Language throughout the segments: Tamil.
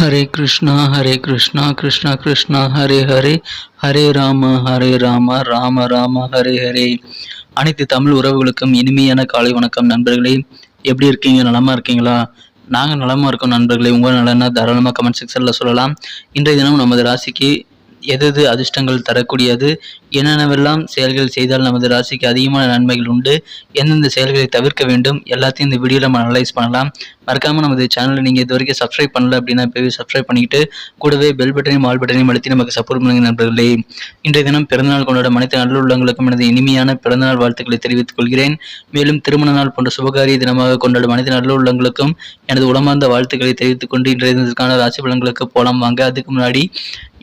ஹரே கிருஷ்ணா ஹரே கிருஷ்ணா கிருஷ்ணா கிருஷ்ணா ஹரே ஹரே ஹரே ராம ஹரே ராம ராம ராம ஹரே ஹரே அனைத்து தமிழ் உறவுகளுக்கும் இனிமையான காலை வணக்கம் நண்பர்களே. எப்படி இருக்கீங்க? நலமாக இருக்கீங்களா? நாங்கள் நலமாக இருக்கோம் நண்பர்களே. உங்கள் நலன்னா தாராளமாக கமெண்ட் செக்ஷனில் சொல்லலாம். இன்றைய தினம் நமது ராசிக்கு எது எது அதிர்ஷ்டங்கள் தரக்கூடியது? என்னென்னவெல்லாம் செயல்கள் செய்தால் நமது ராசிக்கு அதிகமான நன்மைகள் உண்டு? எந்தெந்த செயல்களை தவிர்க்க வேண்டும்? எல்லாத்தையும் இந்த வீடியோவில் நம்ம அனலைஸ் பண்ணலாம். மறக்காமல் நமது சேனலை நீங்கள் இது வரைக்கும் சப்ஸ்கிரைப் பண்ணல அப்படின்னா இப்போவே சப்ஸ்கிரைப் பண்ணிக்கிட்டு கூடவே பெல் பட்டனையும் ஆல் பட்டனையும் அழுத்தி நமக்கு சப்போர்ட் பண்ணுங்க நண்பர்களே. இன்றைய தினம் பிறந்தநாள் கொண்டாட அனைத்து நல்ல உள்ளங்களுக்கும் எனது இனிமையான பிறந்தநாள் வாழ்த்துக்களை தெரிவித்துக் கொள்கிறேன். மேலும் திருமண நாள் போன்ற சுபகாரிய தினமாக கொண்டாடும் அனைத்து நல்ல உள்ளங்களுக்கும் எனது உடமார்ந்த வாழ்த்துக்களை தெரிவித்துக் கொண்டு இன்றைய தினத்திற்கான ராசி பலன்களுக்கு போலாம். வாங்க அதுக்கு முன்னாடி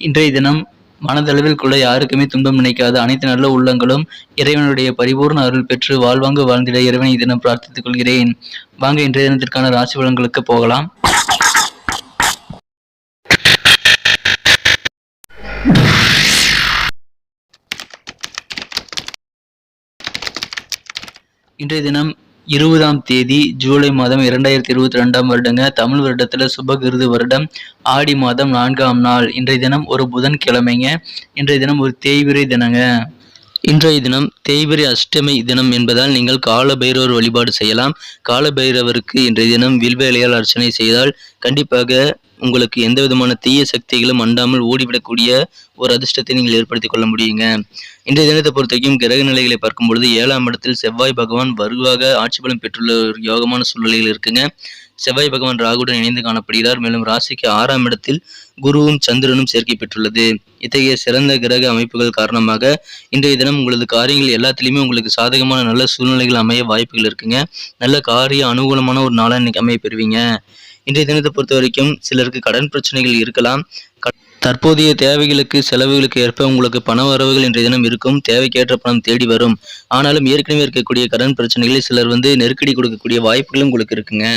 இன்றைய தினம் மனதளவில் கூட யாருக்குமே துன்பம் நினைக்காத. அனைத்து நல்ல உள்ளங்களும் இறைவனுடைய பரிபூர்ண அருள் பெற்று வாழ்வாங்கு வாழ்ந்திட இறைவனை தினம் பிரார்த்தித்துக் கொள்கிறேன். வாங்க இன்றைய தினத்திற்கான ராசி பலன்களுக்கு போகலாம். இன்றைய தினம் இருபதாம் தேதி ஜூலை மாதம் இரண்டாயிரத்தி இருபத்தி ரெண்டாம் வருடங்க. தமிழ் வருடத்தில் சுபகிருது வருடம். ஆடி மாதம் நான்காம் நாள். இன்றைய தினம் ஒரு புதன் கிழமைங்க இன்றைய தினம் ஒரு தேய்விரை தினங்க. இன்றைய தினம் தேய்பிரை அஷ்டமி தினம் என்பதால் நீங்கள் கால பைரவர் வழிபாடு செய்யலாம். கால பைரவருக்கு இன்றைய தினம் வில்வேலையால் அர்ச்சனை செய்தால் கண்டிப்பாக உங்களுக்கு எந்த விதமான தீய சக்திகளும் அண்டாமல் ஓடிவிடக்கூடிய ஒரு அதிர்ஷ்டத்தை நீங்கள் ஏற்படுத்திக் கொள்ள முடியுங்க. இன்றைய தினத்தை பொறுத்தவரைக்கும் கிரக நிலைகளை பார்க்கும் பொழுது ஏழாம் இடத்தில் செவ்வாய் பகவான் வலுவாக ஆட்சி பலம் பெற்றுள்ள ஒரு யோகமான சூழ்நிலையில் இருக்குங்க. செவ்வாய் பகவான் ராகுடன் இணைந்து காணப்படுகிறார். மேலும் ராசிக்கு ஆறாம் இடத்தில் குருவும் சந்திரனும் சேர்க்கை பெற்றுள்ளது. இத்தகைய சிறந்த கிரக அமைப்புகள் காரணமாக இன்றைய தினம் உங்களது காரியங்கள் எல்லாத்திலையுமே உங்களுக்கு சாதகமான நல்ல சூழ்நிலைகள் அமைய வாய்ப்புகள் இருக்குங்க. நல்ல காரிய அனுகூலமான ஒரு நாளாக இன்னைக்கு அமைய பெறுவீங்க. இன்றைய தினத்தை பொறுத்த வரைக்கும் சிலருக்கு கடன் பிரச்சனைகள் இருக்கலாம். தற்போதைய தேவைகளுக்கு செலவுகளுக்கு ஏற்ப உங்களுக்கு பண வரவுகள் இன்றைய தினம் இருக்கும். தேவைக்கேற்ற பணம் தேடி வரும். ஆனாலும் ஏற்கனவே இருக்கக்கூடிய கடன் பிரச்சனைகளில் சிலர் வந்து நெருக்கடி கொடுக்கக்கூடிய வாய்ப்புகளும் உங்களுக்கு இருக்குங்க.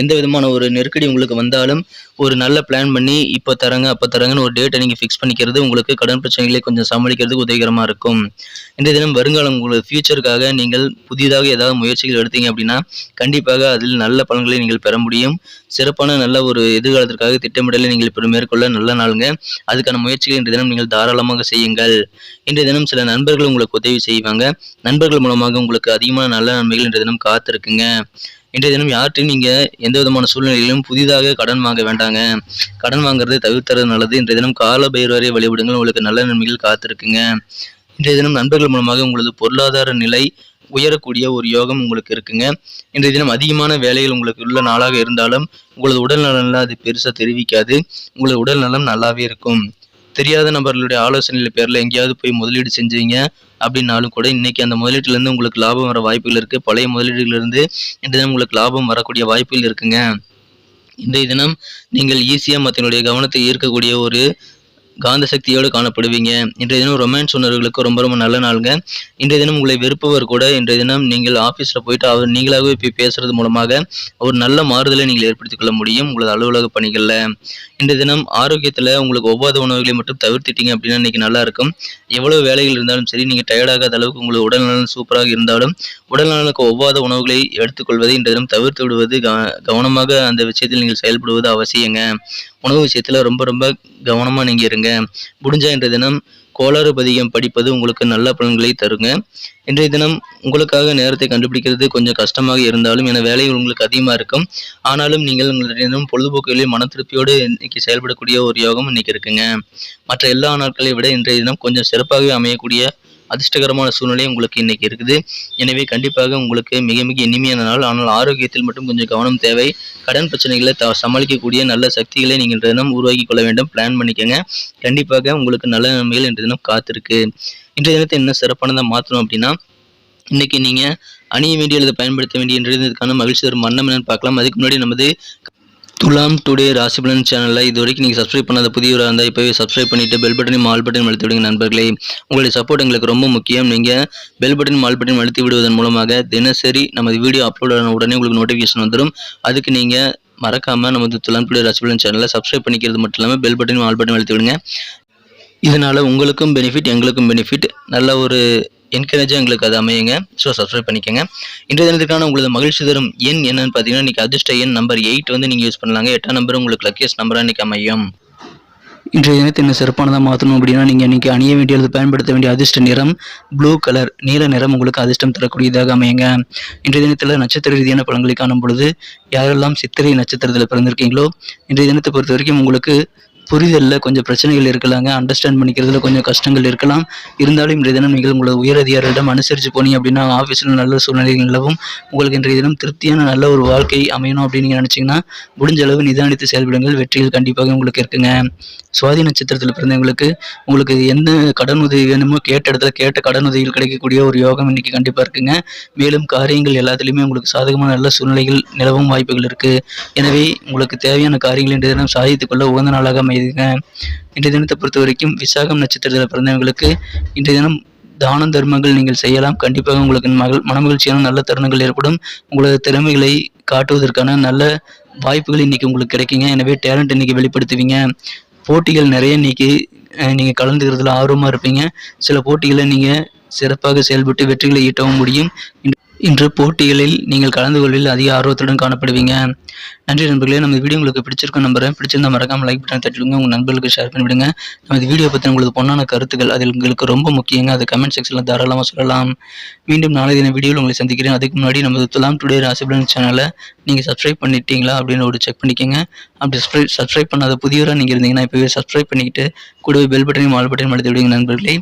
எந்த விதமான ஒரு நெருக்கடி உங்களுக்கு வந்தாலும் ஒரு நல்ல பிளான் பண்ணி இப்போ தரங்க அப்போ தரங்கன்னு ஒரு டேட்டை நீங்கள் ஃபிக்ஸ் பண்ணிக்கிறது உங்களுக்கு கடன் பிரச்சனைகளை கொஞ்சம் சமாளிக்கிறதுக்கு உதவிகரமாக இருக்கும். இன்றைய தினம் வருங்காலம் உங்களுக்கு ஃபியூச்சருக்காக நீங்கள் புதிதாக ஏதாவது முயற்சிகள் எடுத்தீங்க அப்படின்னா கண்டிப்பாக அதில் நல்ல பலன்களை நீங்கள் பெற முடியும். சிறப்பான நல்ல ஒரு எதிர்காலத்திற்காக திட்டமிடலை நீங்கள் இப்போ மேற்கொள்ள நல்ல நாளுங்க. அதுக்கான முயற்சிகள் இன்றைய தினம் நீங்கள் தாராளமாக செய்யுங்கள். இன்றைய தினம் சில நண்பர்கள் உங்களுக்கு உதவி செய்வாங்க. நண்பர்கள் மூலமாக உங்களுக்கு அதிகமான நல்ல நன்மைகள் இன்றைய தினம் காத்திருக்குங்க. இன்றைய தினம் யார்கிட்டையும் நீங்கள் எந்த விதமான சூழ்நிலையிலும் புதிதாக கடன் வாங்க வேண்டாங்க. கடன் வாங்குறதை தவிர்த்துறது நல்லது. இன்றைய தினம் கால பைரவரை வழிபடுங்கள். உங்களுக்கு நல்ல நன்மைகள் காத்திருக்குங்க. இன்றைய தினம் நண்பர்கள் மூலமாக உங்களது பொருளாதார நிலை உயரக்கூடிய ஒரு யோகம் உங்களுக்கு இருக்குங்க. இன்றைய தினம் அதிகமான வேலைகள் உங்களுக்கு உள்ள நாளாக இருந்தாலும் உங்களது உடல் நலனில் அது பெருசாக தெரிவிக்காது. உங்களது உடல் நலம் நல்லாவே இருக்கும். தெரியாத நபர்களுடைய ஆலோசனையில் பேரில் எங்கேயாவது போய் முதலீடு செஞ்சீங்க அப்படின்னாலும் கூட இன்னைக்கு அந்த முதலீட்டிலேருந்து உங்களுக்கு லாபம் வர வாய்ப்புகள் இருக்குது பழைய முதலீடுகளிலிருந்து இன்று தினம் உங்களுக்கு லாபம் வரக்கூடிய வாய்ப்புகள் இருக்குங்க. இன்றைய தினம் நீங்கள் ஈஸியாக மற்றனுடைய கவனத்தை ஈர்க்கக்கூடிய ஒரு காந்த சக்தியோடு காணப்படுவீங்க. இன்றைய தினம் ரொமான்ஸ் உணர்வுகளுக்கு ரொம்ப ரொம்ப நல்ல நாளுங்க. இன்றைய தினம் உங்களை வெறுப்பவர் கூட இன்றைய தினம் நீங்கள் ஆஃபீஸில் போயிட்டு அவர் நீங்களாகவே போய் பேசுறது மூலமாக ஒரு நல்ல மாறுதலை நீங்கள் ஏற்படுத்திக் கொள்ள முடியும் உங்களது அலுவலக பணிகளில். இன்றைய தினம் ஆரோக்கியத்தில் உங்களுக்கு ஒவ்வாத உணவுகளை மட்டும் தவிர்த்துட்டீங்க அப்படின்னா இன்னைக்கு நல்லா இருக்கும். எவ்வளவு வேலைகள் இருந்தாலும் சரி நீங்கள் டயர்டாகாத அளவுக்கு உங்களுக்கு உடல்நலம் சூப்பராக இருந்தாலும் உடல்நலனுக்கு ஒவ்வாத உணவுகளை எடுத்துக்கொள்வதை இன்றைய தினம் தவிர்த்து விடுவது கவனமாக அந்த விஷயத்தில் நீங்கள் செயல்படுவது அவசியங்க. உணவு விஷயத்தில் ரொம்ப ரொம்ப கவனமாக நீங்கள் இருங்க. முடிஞ்சால் இன்றைய தினம் கோளாறு பதிகம் படிப்பது உங்களுக்கு நல்ல பலன்களை தருங்க. இன்றைய தினம் உங்களுக்காக நேரத்தை கண்டுபிடிக்கிறது கொஞ்சம் கஷ்டமாக இருந்தாலும் என வேலை உங்களுக்கு அதிகமாக இருக்கும். ஆனாலும் நீங்கள் உங்களுடைய தினம் பொழுதுபோக்குகளில் மன திருப்தியோடு இன்னைக்கு செயல்படக்கூடிய ஒரு யோகம் இன்னைக்கு இருக்குங்க. மற்ற எல்லா நாட்களை விட இன்றைய தினம் கொஞ்சம் சிறப்பாகவே அமையக்கூடிய அதிர்ஷ்டகரமான சூழ்நிலை உங்களுக்கு இன்னைக்கு இருக்குது. எனவே கண்டிப்பாக உங்களுக்கு மிக மிக இனிமையான நாள். ஆனால் ஆரோக்கியத்தில் மட்டும் கொஞ்சம் கவனம் தேவை. கடன் பிரச்சனைகளை த சமாளிக்கக்கூடிய நல்ல சக்திகளை நீங்கள் தினம் உருவாக்கி கொள்ள வேண்டும். பிளான் பண்ணிக்கோங்க. கண்டிப்பாக உங்களுக்கு நல்ல நன்மைகள் இன்றைய தினம் காத்திருக்கு. இன்றைய தினத்தை என்ன சிறப்பானதாக மாற்றணும் அப்படின்னா இன்னைக்கு நீங்கள் அணிய வேண்டிய அல்லது பயன்படுத்த வேண்டிய இன்றைய மகிழ்ச்சி தரும் வண்ணம் என்னன்னு பார்க்கலாம். அதுக்கு முன்னாடி நமது துலாம் டுடே ராசிபலன் சேனலில் இது வரைக்கும் நீங்கள் சப்ஸ்கிரைப் பண்ணாத புதியவராக இருந்தால் இப்போவே சப்ஸ்கிரைப் பண்ணிவிட்டு பெல் பட்டனையும் ஆல் பட்டனையும் அழுத்தி விடுங்க நண்பர்களே. உங்களுடைய சப்போர்ட் எங்களுக்கு ரொம்ப முக்கியம். நீங்கள் பெல் பட்டன் ஆல் பட்டன் அழுத்தி விடுவதன் மூலமாக தினசரி நமது வீடியோ அப்லோட் ஆன உடனே உங்களுக்கு நோட்டிஃபிகேஷன் வந்துடும் அதுக்கு நீங்கள் மறக்காமல் நமது துலாம் டுடே ராசிபலன் சேனலை சப்ஸ்கிரைப் பண்ணிக்கிறது மட்டும் இல்லாமல் பெல் பட்டனையும் ஆல் பட்டனும் அழுத்தி விடுங்க. இதனால் உங்களுக்கும் பெனிஃபிட் எங்களுக்கும் பெனிஃபிட் நல்ல ஒரு என்கரேஜாக எங்களுக்கு அது அமையுங்க. ஸோ சப்ஸ்கிரைப் பண்ணிக்கோங்க. இன்றைய தினத்துக்கான உங்களது மகிழ்ச்சி தரும் எண் என்னன்னு பார்த்தீங்கன்னா இன்றைக்கி அதிர்ஷ்ட எண் நம்பர் எயிட் வந்து நீங்கள் யூஸ் பண்ணலாங்க. எட்டாம் நம்பர் உங்களுக்கு லக்கியஸ்ட் நம்பராக இன்றைக்கி அமையும். இன்றைய தினத்தை இன்னும் சிறப்பானதாக மாற்றணும் அப்படின்னா நீங்கள் இன்றைக்கி அணிய வேண்டியது பயன்படுத்த வேண்டிய அதிர்ஷ்ட நிறம் ப்ளூ கலர் நீல நிறம் உங்களுக்கு அதிர்ஷ்டம் தரக்கூடியதாக அமையுங்க. இன்றைய தினத்தில் நட்சத்திர ரீதியான பலன்களை காணும் பொழுது யாரெல்லாம் சித்திரை நட்சத்திரத்தில் பிறந்திருக்கீங்களோ இன்றைய தினத்தை பொறுத்த வரைக்கும் உங்களுக்கு புரிதலில் கொஞ்சம் பிரச்சனைகள் இருக்கலாங்க. அண்டர்ஸ்டாண்ட் பண்ணிக்கிறதுல கொஞ்சம் கஷ்டங்கள் இருக்கலாம். இருந்தாலும் இன்றைய தினம் நீங்கள் உங்களை உயர் அதிகாரிகளிடம் அனுசரித்து போனீங்க அப்படின்னா ஆஃபீஸில் நல்ல சூழ்நிலைகள் நிலவும். உங்களுக்கு இன்றைய தினம் திருப்தியான நல்ல ஒரு வாழ்க்கை அமையணும் அப்படின்னு நீங்கள் நினச்சிங்கன்னா முடிஞ்ச அளவு நிதானித்து செயல்படுங்கள். வெற்றிகள் கண்டிப்பாக உங்களுக்கு இருக்குங்க. சுவாதி நட்சத்திரத்தில் பிறந்தவங்களுக்கு உங்களுக்கு எந்த கடன் உதவி வேணுமோ கேட்ட இடத்துல கேட்ட கடன் உதவிகள் கிடைக்கக்கூடிய ஒரு யோகம் இன்னைக்கு கண்டிப்பாக இருக்குங்க. மேலும் காரியங்கள் எல்லாத்துலேயுமே உங்களுக்கு சாதகமான நல்ல சூழ்நிலைகள் நிலவும் வாய்ப்புகள் இருக்குது எனவே உங்களுக்கு தேவையான காரியங்கள் இன்றைய தினம் சாதித்துக்கொள்ள உகந்த நாளாக அமையுதுங்க இன்றைய தினத்தை பொறுத்த வரைக்கும் விசாகம் நட்சத்திரத்தில் பிறந்தவங்களுக்கு இன்றைய தினம் தான தர்மங்கள் நீங்கள் செய்யலாம். கண்டிப்பாக உங்களுக்கு மகள் மனமகிழ்ச்சியான நல்ல தருணங்கள் ஏற்படும். உங்களது திறமைகளை காட்டுவதற்கான நல்ல வாய்ப்புகள் இன்னைக்கு உங்களுக்கு கிடைக்குங்க. எனவே டேலண்ட் இன்னைக்கு வெளிப்படுத்துவீங்க. போட்டிகள் நிறைய இன்னைக்கு நீங்கள் நீங்க கலந்துக்கிறதுல ஆர்வமா இருப்பீங்க. சில போட்டிகளை நீங்க சிறப்பாக செயல்பட்டு வெற்றிகளை ஈட்டவும் முடியும். இன்று- போட்டிகளில் நீங்கள் கலந்து கொள்வதில் அதிக ஆர்வத்துடன் காணப்படுவீங்க. நன்றி நண்பர்களே நம்ம வீடியோ உங்களுக்கு பிடிச்சிருக்கும் நம்புறேன். பிடிச்சிருந்தா மறக்காம லைக் பட்டன் தட்டிடுங்க உங்கள் நண்பர்களுக்கு ஷேர் பண்ணிவிடுங்க. நம்ம இந்த வீடியோ பற்றி உங்களுக்கு பொண்ணான கருத்துக்கள் அதில் உங்களுக்கு ரொம்ப முக்கியங்க. அது கமெண்ட் செக்ஷனில் தாராளமாக சொல்லலாம். மீண்டும் நாளை தின வீடியோவில் உங்களை சந்திக்கிறேன். அதுக்கு முன்னாடி நம்ம துலாம் டுடே ராசிபலன் சேனலை நீங்கள் சப்ஸ்கிரைப் பண்ணிட்டீங்களா அப்படின்னு ஒரு செக் பண்ணிக்கோங்க. அப்படி சப்ஸ்கிரைப் சப்ஸ்கிரைப் பண்ணாத புதியவராக நீங்கள் இருந்தீங்கன்னா இப்போவே சப்ஸ்கிரைப் பண்ணிக்கிட்டு கூடவே பெல் பட்டனையும் ஆல் பட்டனையும் அழுத்தி விடுங்க நண்பர்களே.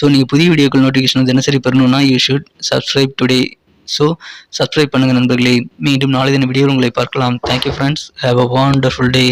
ஸோ நீங்கள் புதிய வீடியோக்கள் நோட்டிஃபிகேஷன் தினசரி பெறணும்னா you should subscribe today so subscribe பண்ணுங்கள் நண்பர்களே. மீண்டும் நாளை தின வீடியோவில் உங்களை பார்க்கலாம். Thank you friends have a wonderful day